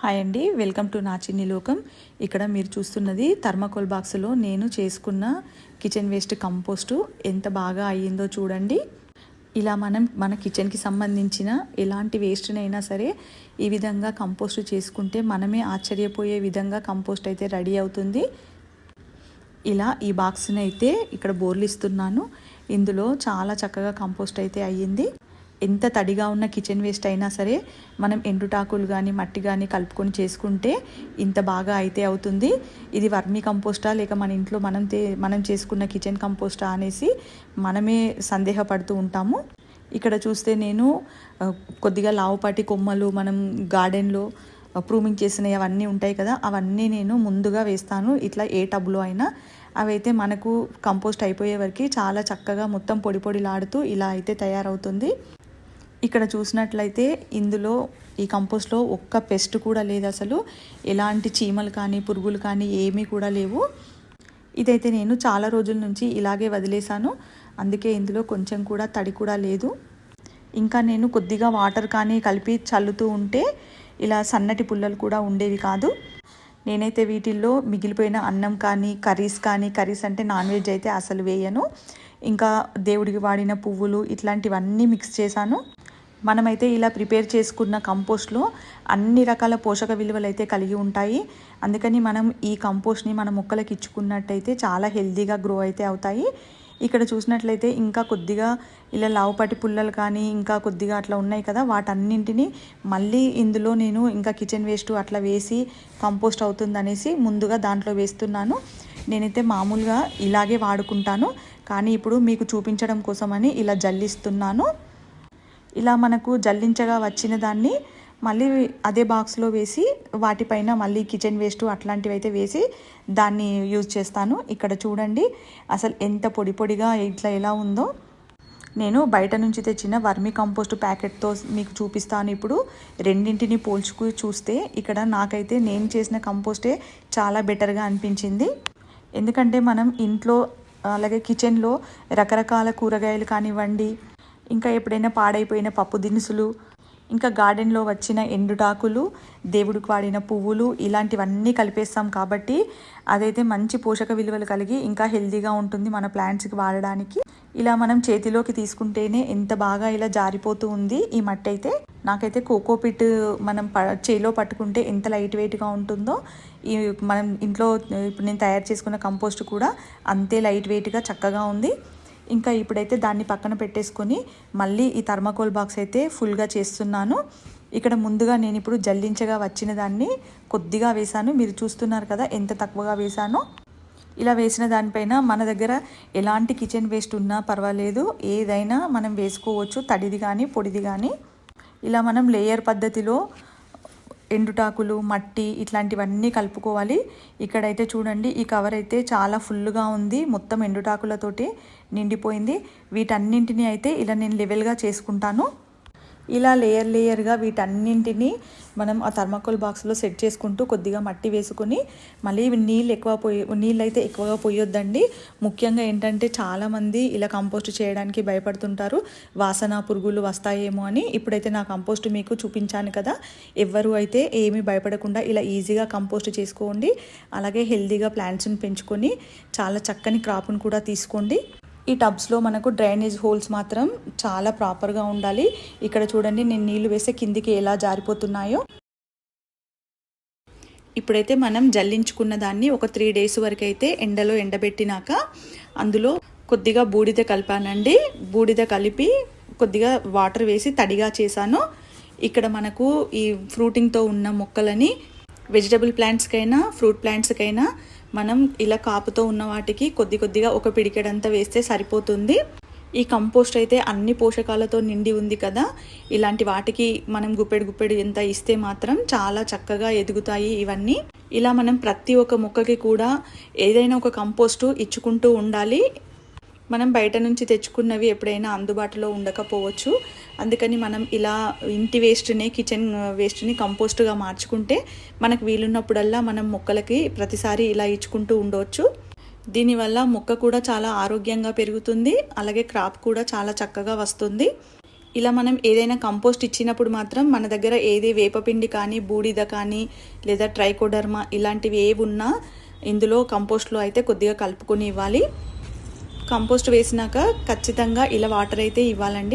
Hi అండి welcome to నా చిన్ని లోకం. ఇక్కడ మీరు చూస్తున్నది థర్మాకోల్ బాక్స్లో నేను చేసుకున్న కిచెన్ వేస్ట్ కంపోస్టు. ఎంత బాగా అయ్యిందో చూడండి. ఇలా మనం మన కిచెన్కి సంబంధించిన ఎలాంటి వేస్ట్నైనా సరే ఈ విధంగా కంపోస్ట్ చేసుకుంటే మనమే ఆశ్చర్యపోయే విధంగా కంపోస్ట్ అయితే రెడీ అవుతుంది. ఇలా ఈ బాక్స్ని అయితే ఇక్కడ బోర్లు ఇస్తున్నాను. ఇందులో చాలా చక్కగా కంపోస్ట్ అయితే అయ్యింది. ఎంత తడిగా ఉన్న కిచెన్ వేస్ట్ అయినా సరే మనం ఎండుటాకులు కానీ మట్టి కానీ కలుపుకొని చేసుకుంటే ఇంత బాగా అయితే అవుతుంది. ఇది వర్మీ కంపోస్టా? లేక మన ఇంట్లో మనం తే మనం చేసుకున్న కిచెన్ కంపోస్టా అనేసి మనమే సందేహపడుతూ ఉంటాము. ఇక్కడ చూస్తే నేను కొద్దిగా లావుపాటి కొమ్మలు మనం గార్డెన్లో ప్రూమింగ్ చేసినవి అవన్నీ ఉంటాయి కదా అవన్నీ నేను ముందుగా వేస్తాను. ఇట్లా ఏ టబ్లో అయినా అవైతే మనకు కంపోస్ట్ అయిపోయే వరకు చాలా చక్కగా మొత్తం పొడి పొడిలాడుతూ ఇలా అయితే తయారవుతుంది. ఇక్కడ చూసినట్లయితే ఇందులో ఈ కంపోస్ట్లో ఒక్క పెస్ట్ కూడా లేదు అసలు. ఎలాంటి చీమలు కానీ పురుగులు కానీ ఏమీ కూడా లేవు. ఇదైతే నేను చాలా రోజుల నుంచి ఇలాగే వదిలేశాను. అందుకే ఇందులో కొంచెం కూడా తడి కూడా లేదు. ఇంకా నేను కొద్దిగా వాటర్ కానీ కలిపి చల్లుతూ ఉంటే ఇలా సన్నటి పుల్లలు కూడా ఉండేవి కాదు. నేనైతే వీటిల్లో మిగిలిపోయిన అన్నం కానీ కర్రీస్ కానీ కర్రీస్ అంటే నాన్ వెజ్ అయితే అసలు వేయను. ఇంకా దేవుడికి వాడిన పువ్వులు ఇట్లాంటివన్నీ మిక్స్ చేశాను. మనమైతే ఇలా ప్రిపేర్ చేసుకున్న కంపోస్ట్లో అన్ని రకాల పోషక విలువలు అయితే కలిగి ఉంటాయి. అందుకని మనం ఈ కంపోస్ట్ని మన మొక్కలకి ఇచ్చుకున్నట్టయితే చాలా హెల్తీగా గ్రో అయితే అవుతాయి. ఇక్కడ చూసినట్లయితే ఇంకా కొద్దిగా ఇలా లావుపాటి పుల్లలు కానీ ఇంకా కొద్దిగా అట్లా ఉన్నాయి కదా వాటన్నింటినీ మళ్ళీ ఇందులో నేను ఇంకా కిచెన్ వేస్ట్ అట్లా వేసి కంపోస్ట్ అవుతుందనేసి ముందుగా దాంట్లో వేస్తున్నాను. నేనైతే మామూలుగా ఇలాగే వాడుకుంటాను. కానీ ఇప్పుడు మీకు చూపించడం కోసమని ఇలా జల్లిస్తున్నాను. ఇలా మనకు జల్లించగా వచ్చిన దాన్ని మళ్ళీ అదే బాక్స్లో వేసి వాటిపైన మళ్ళీ కిచెన్ వేస్ట్ అట్లాంటివి అయితే వేసి దాన్ని యూజ్ చేస్తాను. ఇక్కడ చూడండి అసలు ఎంత పొడి పొడిగా ఇట్లా ఎలా ఉందో. నేను బయట నుంచి తెచ్చిన వర్మి కంపోస్ట్ ప్యాకెట్తో మీకు చూపిస్తాను ఇప్పుడు. రెండింటిని పోల్చుకు చూస్తే ఇక్కడ నాకైతే నేను చేసిన కంపోస్టే చాలా బెటర్గా అనిపించింది. ఎందుకంటే మనం ఇంట్లో అలాగే కిచెన్లో రకరకాల కూరగాయలు కానివ్వండి ఇంకా ఎప్పుడైనా పాడైపోయిన పప్పు దినుసులు ఇంకా గార్డెన్లో వచ్చిన ఎండుటాకులు దేవుడికి వాడిన పువ్వులు ఇలాంటివన్నీ కలిపేస్తాం కాబట్టి అదైతే మంచి పోషక విలువలు కలిగి ఇంకా హెల్దీగా ఉంటుంది మన ప్లాంట్స్కి వాడడానికి. ఇలా మనం చేతిలోకి తీసుకుంటేనే ఎంత బాగా ఇలా జారిపోతూ ఉంది ఈ మట్టి అయితే నాకైతే కోకోపిట్ మనం ప చేలో పట్టుకుంటే ఎంత లైట్ వెయిట్గా ఉంటుందో ఈ మనం ఇంట్లో ఇప్పుడు నేను తయారు చేసుకున్న కంపోస్ట్ కూడా అంతే లైట్ వెయిట్గా చక్కగా ఉంది. ఇంకా ఇప్పుడైతే దాన్ని పక్కన పెట్టేసుకొని మళ్ళీ ఈ థర్మాకోల్ బాక్స్ అయితే ఫుల్గా చేస్తున్నాను. ఇక్కడ ముందుగా నేను ఇప్పుడు జల్లించగా వచ్చిన దాన్ని కొద్దిగా వేశాను. మీరు చూస్తున్నారు కదా ఎంత తక్కువగా వేశానో. ఇలా వేసిన దానిపైన మన దగ్గర ఎలాంటి కిచెన్ వేస్ట్ ఉన్నా పర్వాలేదు. ఏదైనా మనం వేసుకోవచ్చు తడిది కానీ పొడిది కానీ ఇలా మనం లేయర్ పద్ధతిలో ఎండుటాకులు మట్టి ఇట్లాంటివన్నీ కలుపుకోవాలి. ఇక్కడైతే చూడండి ఈ కవర్ అయితే చాలా ఫుల్గా ఉంది. మొత్తం ఎండుటాకులతోటి నిండిపోయింది. వీటన్నింటిని అయితే ఇలా నేను లెవెల్గా చేసుకుంటాను. ఇలా లేయర్ లేయర్గా వీటన్నింటినీ మనం ఆ థర్మాకోల్ బాక్స్లో సెట్ చేసుకుంటూ కొద్దిగా మట్టి వేసుకొని మళ్ళీ నీళ్ళు ఎక్కువ పోయి నీళ్ళు అయితే ఎక్కువగా పోయొద్దండి. ముఖ్యంగా ఏంటంటే చాలామంది ఇలా కంపోస్ట్ చేయడానికి భయపడుతుంటారు. వాసన పురుగులు వస్తాయేమో అని. ఇప్పుడైతే నా కంపోస్ట్ మీకు చూపించాను కదా. ఎవరు అయితే ఏమీ భయపడకుండా ఇలా ఈజీగా కంపోస్ట్ చేసుకోండి. అలాగే హెల్తీగా ప్లాంట్స్ని పెంచుకొని చాలా చక్కని క్రాప్ను కూడా తీసుకోండి. ఈ టబ్స్లో మనకు డ్రైనేజ్ హోల్స్ మాత్రం చాలా ప్రాపర్గా ఉండాలి. ఇక్కడ చూడండి నేను నీళ్ళు వేస్తే కిందికి ఎలా జారిపోతున్నాయో. ఇప్పుడైతే మనం జల్లించుకున్న దాన్ని ఒక త్రీ డేస్ వరకు అయితే ఎండలో ఎండబెట్టినాక అందులో కొద్దిగా బూడిద కలిపానండి. బూడిద కలిపి కొద్దిగా వాటర్ వేసి తడిగా చేశాను. ఇక్కడ మనకు ఈ ఫ్రూటింగ్తో ఉన్న మొక్కలని వెజిటబుల్ ప్లాంట్స్కైనా ఫ్రూట్ ప్లాంట్స్కైనా మనం ఇలా కాపుతో ఉన్న వాటికి కొద్ది కొద్దిగా ఒక పిడికెడంతా వేస్తే సరిపోతుంది. ఈ కంపోస్ట్ అయితే అన్ని పోషకాలతో నిండి ఉంది కదా. ఇలాంటి వాటికి మనం గుప్పెడు గుప్పెడు ఎంత ఇస్తే మాత్రం చాలా చక్కగా ఎదుగుతాయి ఇవన్నీ. ఇలా మనం ప్రతి ఒక్క మొక్కకి కూడా ఏదైనా ఒక కంపోస్టు ఇచ్చుకుంటూ ఉండాలి. మనం బయట నుంచి తెచ్చుకున్నవి ఎప్పుడైనా అందుబాటులో ఉండకపోవచ్చు. అందుకని మనం ఇలా ఇంటి వేస్ట్ని కిచెన్ వేస్ట్ని కంపోస్ట్గా మార్చుకుంటే మనకు వీలున్నప్పుడల్లా మనం మొక్కలకి ప్రతిసారి ఇలా ఇచ్చుకుంటూ ఉండవచ్చు దీనివల్ల మొక్క కూడా చాలా ఆరోగ్యంగా పెరుగుతుంది అలాగే క్రాప్ కూడా చాలా చక్కగా వస్తుంది. ఇలా మనం ఏదైనా కంపోస్ట్ ఇచ్చినప్పుడు మాత్రం మన దగ్గర ఏది వేపపిండి కానీ బూడిద కానీ లేదా ట్రైకోడర్మా ఇలాంటివి ఏవి ఉన్నా ఇందులో కంపోస్ట్లో అయితే కొద్దిగా కలుపుకొని ఇవ్వాలి. కంపోస్ట్ వేసినాక ఖచ్చితంగా ఇలా వాటర్ అయితే ఇవ్వాలండి.